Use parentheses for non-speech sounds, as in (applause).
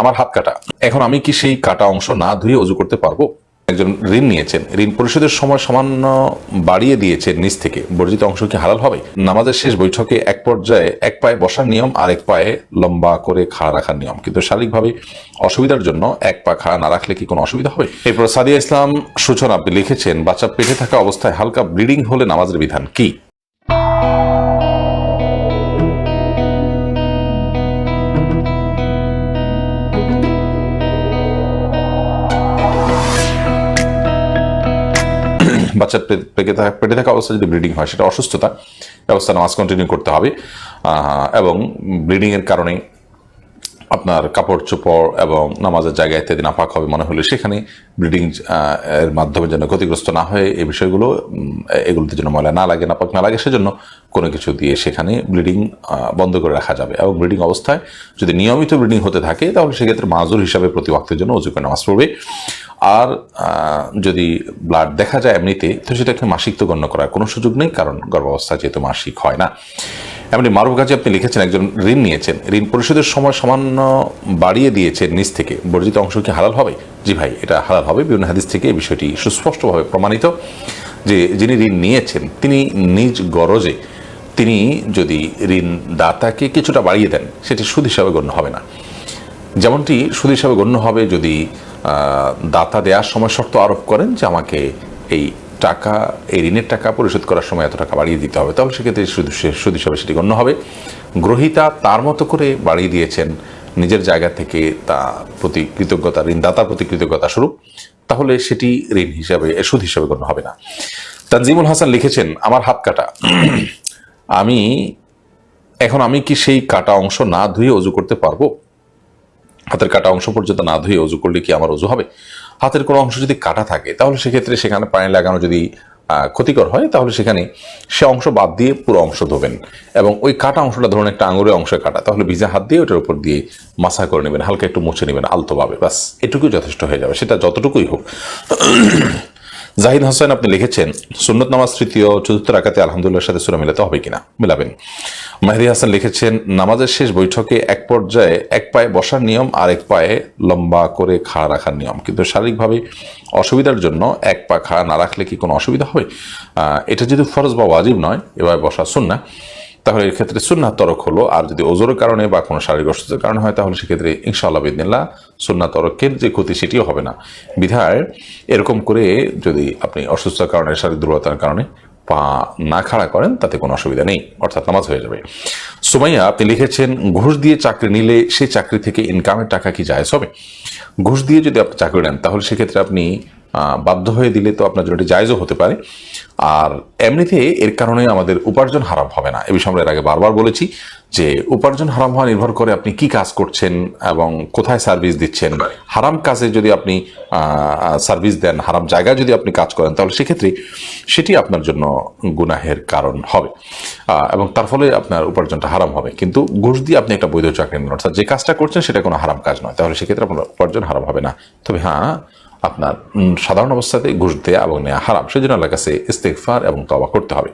আমার হাত কাটা। এখন আমি কি সেই কাটা অংশ না ধুয়ে অজু করতে পারব? একজন ঋণ নিয়েছেন। ঋণ পরিশোধের সময় সামান্য বাড়িয়ে দিয়েছেন নিচ থেকে। বর্জিত অংশ কি হালাল হবে? নামাজের শেষ বৈঠকে এক পর্যায়ে এক পায়ে বসার নিয়ম আর এক পায়ে লম্বা করে খাড়া রাখার নিয়ম। কিন্তু শারীরিকভাবে অসুবিধার জন্য এক পা খাড়া না রাখলে কি কোনো অসুবিধা হবে? এরপর সাদিয়া ইসলাম সূচনা আপনি লিখেছেন, বাচ্চা পেটে থাকা অবস্থায় হালকা ব্লিডিং হলে নামাজের বিধান কি? বাচ্চার পে- পেটে থাকা পেটে থাকা অবস্থা যদি ব্লিডিং হয়, সেটা অসুস্থতা ব্যবস্থা নামাজ কন্টিনিউ করতে হবে। এবং ব্লিডিংয়ের কারণে আপনার কাপড় চোপড় এবং নামাজের জায়গায় ইত্যাদি নাপাক হবে মনে হলে সেখানে ব্লিডিং এর মাধ্যমে যেন ক্ষতিগ্রস্ত না হয় এই বিষয়গুলো এগুলোতে যেন ময়লা না লাগে, নাপাক না লাগে, সেজন্য কোনো কিছু দিয়ে সেখানে ব্লিডিং বন্ধ করে রাখা যাবে। এবং ব্লিডিং অবস্থায় যদি নিয়মিত ব্লিডিং হতে থাকে, তাহলে সেক্ষেত্রে মাজুর হিসাবে প্রতি ওয়াক্তের জন্য অজু করে নামাজ পড়বে। আর যদি ব্লাড দেখা যায় এমনিতে, তো সেটাকে মাসিক তো গণ্য করার কোনো সুযোগ নেই, কারণ গর্ভাবস্থা যেহেতু মাসিক হয় না। এমনি মারুফ গাজী আপনি লিখেছেন, একজন ঋণ নিয়েছেন। ঋণ পরিশোধের সময় সামান্য বাড়িয়ে দিয়েছেন নিজ থেকে। বর্জিত অংশ কি হালাল হবে? জি ভাই, এটা হালাল হবে। বিভিন্ন হাদিস থেকে এই বিষয়টি সুস্পষ্টভাবে প্রমাণিত যে যিনি ঋণ নিয়েছেন, তিনি নিজ গরজে তিনি যদি ঋণ দাতাকে কিছুটা বাড়িয়ে দেন, সেটি সুদ হিসাবে গণ্য হবে না। যেমনটি সুদ হিসাবে গণ্য হবে যদি দাতা দেওয়ার সময় শর্ত আরোপ করেন যে আমাকে এই টাকা, এই ঋণের টাকা পরিশোধ করার সময় এত টাকা বাড়িয়ে দিতে হবে। তাহলে সেক্ষেত্রে সুদ সুদ হিসাবে সেটি গণ্য হবে। গ্রহিতা তার মতো করে বাড়িয়ে দিয়েছেন, নিজের জায়গা থেকে তা প্রতি কৃতজ্ঞতা ঋণদাতার প্রতি কৃতজ্ঞতা স্বরূপ, তাহলে সেটি ঋণ হিসাবে, সুদ হিসাবে গণ্য হবে না। তানজিমুল হাসান লিখেছেন, আমার হাত কাটা। (clears throat) আমি, এখন আমি কি সেই কাটা অংশ না ধুয়ে অজু করতে পারব? হাতের কাটা অংশ পর্যন্ত না ধুয়ে অজু করলে কি আমার অজু হবে? হাতের কোনো অংশ যদি কাটা থাকে, তাহলে সেক্ষেত্রে সেখানে পানি লাগানো যদি ক্ষতিকর হয়, তাহলে সেখানে সে অংশ বাদ দিয়ে পুরো অংশ ধোবেন এবং ওই কাটা অংশটা ধরুন একটা আঙুরের অংশে কাটা, তাহলে ভিজা হাত দিয়ে ওটার উপর দিয়ে মাসা করে নেবেন, হালকা একটু মুছে নেবেন আলতোভাবে বাস এটুকুই যথেষ্ট হয়ে যাবে, সেটা যতটুকুই হোক। জাহিদ হাসান আপনি লিখেছেন, সুন্নত নামাজ তৃতীয় চতুর্থ রাকাতে আলহামদুলিল্লাহর সাথে সুরা মিলাতে হবে কিনা? মিলাবেন। মেহেদি হাসান লিখেছেন, নামাজের শেষ বৈঠকে এক পর্যায়ে এক পায়ে বসার নিয়ম আর এক পায়ে লম্বা করে খাড়া রাখার নিয়ম। কিন্তু শারীরিকভাবে অসুবিধার জন্য এক পা খাড়া না রাখলে কি কোনো অসুবিধা হবে? এটা যদি ফরজ বা ওয়াজিব নয় এবার বসা সুন্না তাহলে এক্ষেত্রে ক্ষেত্রে সুন্নাত তরক হলো। আর যদি ওজোরের কারণে বা কোনো শারীরিক অসুস্থতার কারণে হয়, তাহলে সেক্ষেত্রে ইনশাআল্লাহ বিদিনিল্লাহ সুন্নাত তরকের যে ক্ষতি সেটিও হবে না। বিধায় এরকম করে যদি আপনি অসুস্থতার কারণে, শারীরিক দুর্বলতার কারণে পা না খাড়া করেন, তাতে কোনো অসুবিধা নেই, অর্থাৎ নামাজ হয়ে যাবে। সুমাইয়া, আপনি লিখেছেন, ঘুষ দিয়ে চাকরি নিলে সেই চাকরি থেকে ইনকামের টাকা কি জায়জ হবে? ঘুষ দিয়ে যদি আপনি চাকরি নেন, তাহলে সেক্ষেত্রে আপনি বাধ্য হয়ে দিলে তো আপনার জন্য এটি জায়জও হতে পারে। আর এমনিতে এর কারণে আমাদের উপার্জন হারাম হবে না। এ বিষয়ে আমরা এর আগে বারবার বলেছি যে উপার্জন হারাম হওয়া নির্ভর করে আপনি কি কাজ করছেন এবং কোথায় সার্ভিস দিচ্ছেন। হারাম কাজে যদি আপনি সার্ভিস দেন, হারাম জায়গায় যদি আপনি কাজ করেন, তাহলে সেক্ষেত্রে সেটি আপনার জন্য গুনাহের কারণ হবে। এবং তার ফলে আপনার উপার্জনটা হারাম হবে। কিন্তু ঘুষ দিয়ে আপনি একটা বৈধ চাকরি নেন, অর্থাৎ যে কাজটা করছেন সেটা কোনো হারাম কাজ নয়। তাহলে সেক্ষেত্রে আপনার উপার্জন হারাম হবে না। তবে হ্যাঁ আপনার সাধারণ অবস্থাতে ঘুষ দেওয়া এবং নেওয়া হারাম। সেজন্য আল্লাহ কাছে ইস্তেকফার এবং তবা করতে হবে।